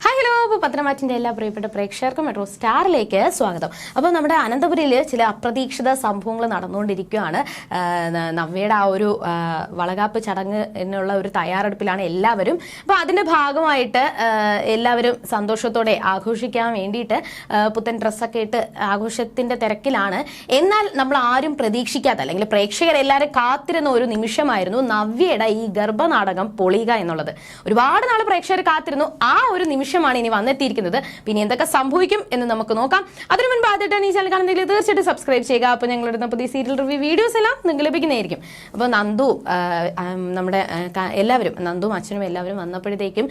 Hi hello അപ്പോൾ പത്രമാറ്റിന്റെ എല്ലാ പ്രിയപ്പെട്ട പ്രേക്ഷകർക്കും മെട്രോ സ്റ്റാറിലേക്ക് സ്വാഗതം. അപ്പോൾ നമ്മുടെ അനന്തപുരിയിൽ ചില അപ്രതീക്ഷിത സംഭവങ്ങൾ നടന്നുകൊണ്ടിരിക്കുകയാണ്. നവ്യയുടെ ആ ഒരു വളകാപ്പ് ചടങ്ങ് എന്നുള്ള ഒരു തയ്യാറെടുപ്പിലാണ് എല്ലാവരും. അപ്പോൾ അതിന്റെ ഭാഗമായിട്ട് എല്ലാവരും സന്തോഷത്തോടെ ആഘോഷിക്കാൻ വേണ്ടിയിട്ട് പുത്തൻ ഡ്രസ്സൊക്കെ ഇട്ട് ആഘോഷത്തിന്റെ തിരക്കിലാണ്. എന്നാൽ നമ്മൾ ആരും പ്രതീക്ഷിക്കാത്ത അല്ലെങ്കിൽ പ്രേക്ഷകരെല്ലാവരും കാത്തിരുന്ന ഒരു നിമിഷമായിരുന്നു നവ്യയുടെ ഈ ഗർഭനാടകം പൊളിയുക എന്നുള്ളത്. ഒരുപാട് നാൾ പ്രേക്ഷകർ കാത്തിരുന്നു. ആ ഒരു നിമിഷമാണ് ഇനി വന്നെത്തിയിരിക്കുന്നത്. പിന്നെ എന്തൊക്കെ സംഭവിക്കും എന്ന് നമുക്ക് നോക്കാം. അതിനു മുൻപ് ആദ്യമായിട്ടാണ് ഈ ചാനൽ കാണുന്നെങ്കിൽ തീർച്ചയായിട്ടും സബ്സ്ക്രൈബ് ചെയ്യുക. അപ്പോൾ ഞങ്ങളുടെ പുതിയ സീരിയൽ റിവ്യൂ വീഡിയോസ് എല്ലാം നിങ്ങൾക്ക് ലഭിക്കുന്നതായിരിക്കും. അപ്പോൾ നന്ദു നമ്മുടെ എല്ലാവരും നന്ദും അച്ഛനും എല്ലാവരും വന്നപ്പോഴത്തേക്കും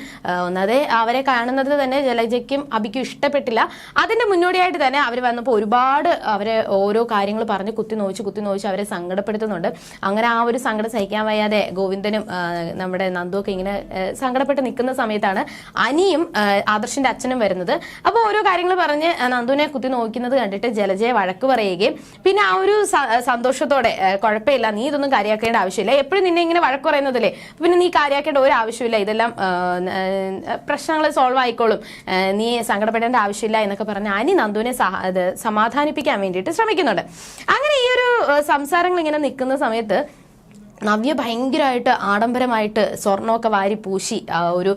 ഒന്നാതെ അവരെ കാണുന്നത് തന്നെ ജലജയ്ക്കും അബിക്കും ഇഷ്ടപ്പെട്ടില്ല. അതിന്റെ മുന്നോടിയായിട്ട് തന്നെ അവർ വന്നപ്പോൾ ഒരുപാട് അവരെ ഓരോ കാര്യങ്ങൾ പറഞ്ഞ് കുത്തി നോവിച്ച് കുത്തി നോവിച്ച് അവരെ സങ്കടപ്പെടുത്തുന്നുണ്ട്. അങ്ങനെ ആ ഒരു സങ്കടം സഹിക്കാൻ വയ്യാതെ ഗോവിന്ദനും നമ്മുടെ നന്ദുവൊക്കെ ഇങ്ങനെ സങ്കടപ്പെട്ട് നിൽക്കുന്ന സമയത്താണ് അനിയും ആദർശിന്റെ അച്ഛനും വരുന്നത്. അപ്പോൾ ഓരോ കാര്യങ്ങൾ പറഞ്ഞ് നന്ദുവിനെ കുത്തി നോക്കുന്നത് കണ്ടിട്ട് ജലജയെ വഴക്ക് പറയുകയും പിന്നെ ആ ഒരു സന്തോഷത്തോടെ കുഴപ്പമില്ല നീ ഇതൊന്നും കാര്യമാക്കേണ്ട ആവശ്യമില്ല. എപ്പോഴും നിന്നെ ഇങ്ങനെ വഴക്ക് പറയുന്നതല്ലേ? പിന്നെ നീ കാര്യമാക്കേണ്ട ഒരു ആവശ്യമില്ല. ഇതെല്ലാം പ്രശ്നങ്ങൾ സോൾവ് ആയിക്കോളും. നീ സങ്കടപ്പെടേണ്ട ആവശ്യമില്ല എന്നൊക്കെ പറഞ്ഞ് അനി നന്ദുവിനെ സമാധാനിപ്പിക്കാൻ വേണ്ടിയിട്ട് ശ്രമിക്കുന്നുണ്ട്. അങ്ങനെ ഈ ഒരു സംസാരങ്ങൾ ഇങ്ങനെ നിൽക്കുന്ന സമയത്ത് നവ്യ ഭയങ്കരമായിട്ട് ആഡംബരമായിട്ട് സ്വർണമൊക്കെ വാരി പൂശി ഒരു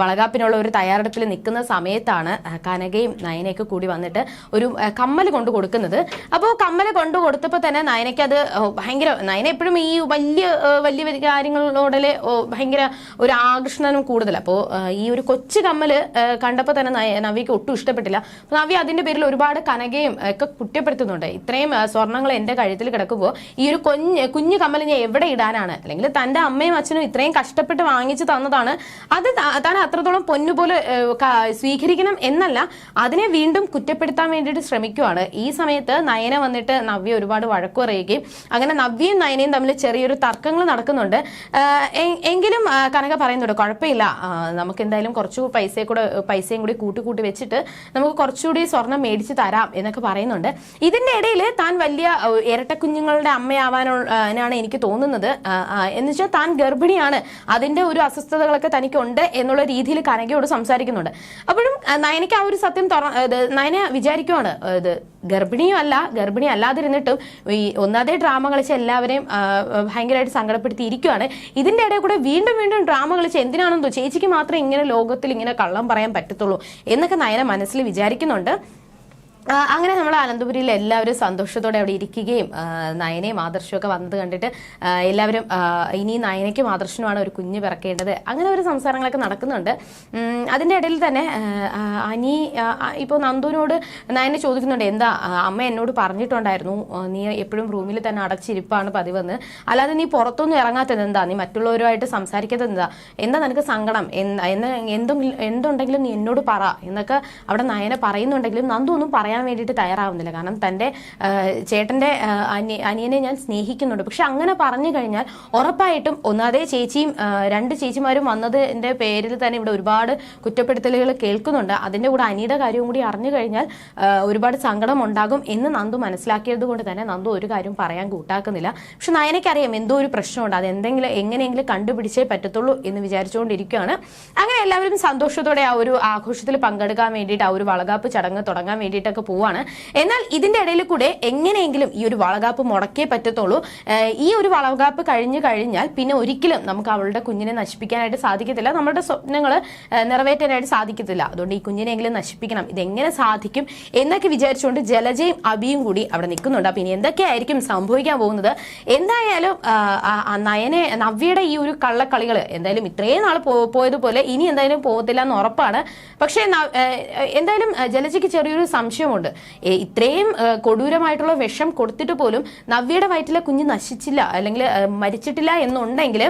വളകാപ്പിനുള്ള ഒരു തയ്യാറെടുപ്പിൽ നിൽക്കുന്ന സമയത്താണ് കനകയും നയനയൊക്കെ കൂടി വന്നിട്ട് ഒരു കമ്മൽ കൊണ്ട് കൊടുക്കുന്നത്. അപ്പോൾ കമ്മൽ കൊണ്ട് കൊടുത്തപ്പോൾ തന്നെ നയനയ്ക്ക് അത് ഭയങ്കര നയന എപ്പോഴും ഈ വലിയ വലിയ വലിയ കാര്യങ്ങളോടിൽ ഭയങ്കര ഒരു ആകർഷണം കൂടുതൽ അപ്പോൾ ഈ ഒരു കൊച്ചു കമ്മൽ കണ്ടപ്പോൾ തന്നെ നവ്യക്ക് ഒട്ടും ഇഷ്ടപ്പെട്ടില്ല. നവ്യ അതിന്റെ പേരിൽ ഒരുപാട് കനകയും ഒക്കെ കുറ്റപ്പെടുത്തുന്നുണ്ട്. ഇത്രയും സ്വർണങ്ങൾ എന്റെ കഴുത്തിൽ കിടക്കുമ്പോൾ ഈ ഒരു കുഞ്ഞ് കുഞ്ഞു കമ്മൽ ഞാൻ എവിടെ ഇടാനാണ് അല്ലെങ്കിൽ തന്റെ അമ്മയും അച്ഛനും ഇത്രയും കഷ്ടപ്പെട്ട് വാങ്ങിച്ചു തന്നതാണ്. അത് താൻ അത്രത്തോളം പൊന്നുപോലെ സ്വീകരിക്കണം എന്നല്ല അതിനെ വീണ്ടും കുറ്റപ്പെടുത്താൻ വേണ്ടിയിട്ട് ശ്രമിക്കുവാണ്. ഈ സമയത്ത് നയന വന്നിട്ട് നവ്യ ഒരുപാട് വഴക്കു പറയുകയും അങ്ങനെ നവ്യയും നയനയും തമ്മിൽ ചെറിയൊരു തർക്കങ്ങൾ നടക്കുന്നുണ്ട്. എങ്കിലും കനക പറയുന്നുണ്ട് കുഴപ്പമില്ല. നമുക്ക് എന്തായാലും കുറച്ചു പൈസയെ കൂടെ പൈസയും കൂടി കൂട്ടി വെച്ചിട്ട് നമുക്ക് കുറച്ചുകൂടി സ്വർണം മേടിച്ച് തരാം എന്നൊക്കെ പറയുന്നുണ്ട്. ഇതിന്റെ ഇടയിൽ താൻ വലിയ ഇരട്ട കുഞ്ഞുങ്ങളുടെ അമ്മയാവാനാണ് എനിക്ക് തോന്നുന്നത്. ആ, ആ, എന്ന് വെച്ചാൽ താൻ ഗർഭിണിയാണ്. അതിന്റെ ഒരു അസ്വസ്ഥതകളൊക്കെ തനിക്കുണ്ട് എന്നുള്ള രീതിയിൽ കനകയോട് സംസാരിക്കുന്നുണ്ട്. അപ്പോഴും നയനയ്ക്ക് ആ ഒരു സത്യം തുറ- നയന വിചാരിക്കുവാണ്. ഇത് ഗർഭിണിയും അല്ല ഗർഭിണി അല്ലാതിരുന്നിട്ടും ഈ ഒന്നാതെ ഡ്രാമ കളിച്ച് എല്ലാവരെയും ഭയങ്കരമായിട്ട് സങ്കടപ്പെടുത്തി ഇരിക്കുവാണ് ഇതിന്റെ ഇടയിൽ കൂടെ വീണ്ടും വീണ്ടും ഡ്രാമ കളിച്ച് എന്തിനാണെന്നോ ചേച്ചിക്ക് മാത്രമേ ഇങ്ങനെ ലോകത്തിൽ ഇങ്ങനെ കള്ളം പറയാൻ പറ്റത്തുള്ളൂ എന്നൊക്കെ നയന മനസ്സിൽ വിചാരിക്കുന്നുണ്ട്. അങ്ങനെ നമ്മൾ അനന്തപുരിയിൽ എല്ലാവരും സന്തോഷത്തോടെ അവിടെ ഇരിക്കുകയും നയനയും ആദർശവും ഒക്കെ വന്നത് കണ്ടിട്ട് എല്ലാവരും ഇനി നയനയ്ക്കും ആദർശനുമാണ് ഒരു കുഞ്ഞ് പിറക്കേണ്ടത്. അങ്ങനെ ഒരു സംസാരങ്ങളൊക്കെ നടക്കുന്നുണ്ട്. അതിന്റെ ഇടയിൽ തന്നെ അനി ഇപ്പോൾ നന്ദുവിനോട് നയനെ ചോദിക്കുന്നുണ്ട് എന്താ അമ്മ എന്നോട് പറഞ്ഞിട്ടുണ്ടായിരുന്നു? നീ എപ്പോഴും റൂമിൽ തന്നെ അടച്ചിരിപ്പാണ് പതിവെന്ന്. അല്ലാതെ നീ പുറത്തൊന്നും ഇറങ്ങാത്തത് എന്താ? നീ മറ്റുള്ളവരുമായിട്ട് സംസാരിക്കാത്തത് എന്താ? എന്താ നിനക്ക് സങ്കടം? എന്തെങ്കിലും എന്തുണ്ടെങ്കിലും നീ എന്നോട് പറ എന്നൊക്കെ അവിടെ നയനെ പറയുന്നുണ്ടെങ്കിലും നന്ദു ഒന്നും പറയാൻ വേണ്ടിയിട്ട് തയ്യാറാവുന്നില്ല. കാരണം തന്റെ ചേട്ടന്റെ അനിയനെ ഞാൻ സ്നേഹിക്കുന്നുണ്ട്. പക്ഷെ അങ്ങനെ പറഞ്ഞു കഴിഞ്ഞാൽ ഉറപ്പായിട്ടും ഒന്നാതെ ചേച്ചിയും രണ്ട് ചേച്ചിമാരും വന്നതിന്റെ പേരിൽ തന്നെ ഇവിടെ ഒരുപാട് കുറ്റപ്പെടുത്തലുകൾ കേൾക്കുന്നുണ്ട്. അതിന്റെ കൂടെ അനിയുടെ കാര്യവും കൂടി അറിഞ്ഞു കഴിഞ്ഞാൽ ഒരുപാട് സങ്കടം ഉണ്ടാകും എന്ന് നന്ദു മനസ്സിലാക്കിയത് കൊണ്ട് തന്നെ നന്ദു ഒരു കാര്യം പറയാൻ കൂട്ടാക്കുന്നില്ല. പക്ഷെ നയനയ്ക്കറിയാം എന്തോ ഒരു പ്രശ്നമുണ്ട്. അത് എന്തെങ്കിലും എങ്ങനെയെങ്കിലും കണ്ടുപിടിച്ചേ പറ്റത്തുള്ളൂ എന്ന് വിചാരിച്ചുകൊണ്ടിരിക്കുകയാണ്. അങ്ങനെ എല്ലാവരും സന്തോഷത്തോടെ ആ ഒരു ആഘോഷത്തിൽ പങ്കെടുക്കാൻ വേണ്ടിയിട്ട് ആ ഒരു വളകാപ്പ് ചടങ്ങ് തുടങ്ങാൻ വേണ്ടിയിട്ടൊക്കെ പോവാണ്. എന്നാൽ ഇതിന്റെ ഇടയിൽ കൂടെ എങ്ങനെയെങ്കിലും ഈ ഒരു വളകാപ്പ് മുടക്കേ പറ്റത്തുള്ളൂ. ഈ ഒരു വളകാപ്പ് കഴിഞ്ഞു കഴിഞ്ഞാൽ പിന്നെ ഒരിക്കലും നമുക്ക് അവളുടെ കുഞ്ഞിനെ നശിപ്പിക്കാനായിട്ട് സാധിക്കത്തില്ല. നമ്മുടെ സ്വപ്നങ്ങൾ നിറവേറ്റാനായിട്ട് സാധിക്കത്തില്ല. അതുകൊണ്ട് ഈ കുഞ്ഞിനെങ്കിലും നശിപ്പിക്കണം. ഇതെങ്ങനെ സാധിക്കും എന്നൊക്കെ വിചാരിച്ചുകൊണ്ട് ജലജയും അബിയും കൂടി അവിടെ നിൽക്കുന്നുണ്ട്. അപ്പൊ ഇനി എന്തൊക്കെയായിരിക്കും സംഭവിക്കാൻ പോകുന്നത്? എന്തായാലും നയനെ നവ്യയുടെ ഈ ഒരു കള്ളക്കളികൾ എന്തായാലും ഇത്രയും നാൾ പോയതുപോലെ ഇനി എന്തായാലും പോകത്തില്ല എന്ന് ഉറപ്പാണ്. പക്ഷേ എന്തായാലും ജലജയ്ക്ക് ചെറിയൊരു സംശയമുണ്ട്. ഏഹ്, ഇത്രയും കൊടൂരമായിട്ടുള്ള വിഷം കൊടുത്തിട്ട് പോലും നവ്യയുടെ വയറ്റിലെ കുഞ്ഞ് നശിച്ചില്ല അല്ലെങ്കിൽ മരിച്ചിട്ടില്ല എന്നുണ്ടെങ്കിൽ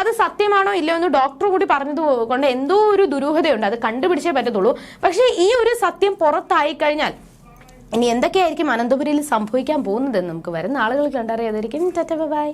അത് സത്യമാണോ ഇല്ലയോ എന്ന് ഡോക്ടർ കൂടി പറഞ്ഞത് കൊണ്ട് എന്തോ ഒരു ദുരൂഹതയുണ്ട്. അത് കണ്ടുപിടിച്ചേ പറ്റത്തുള്ളൂ. പക്ഷേ ഈ ഒരു സത്യം പുറത്തായി കഴിഞ്ഞാൽ ഇനി എന്തൊക്കെയായിരിക്കും അനന്തപുരിയിൽ സംഭവിക്കാൻ പോകുന്നതെന്ന് നമുക്ക് വരുന്ന ആളുകൾ കണ്ടറിയാതായിരിക്കും ബൈ.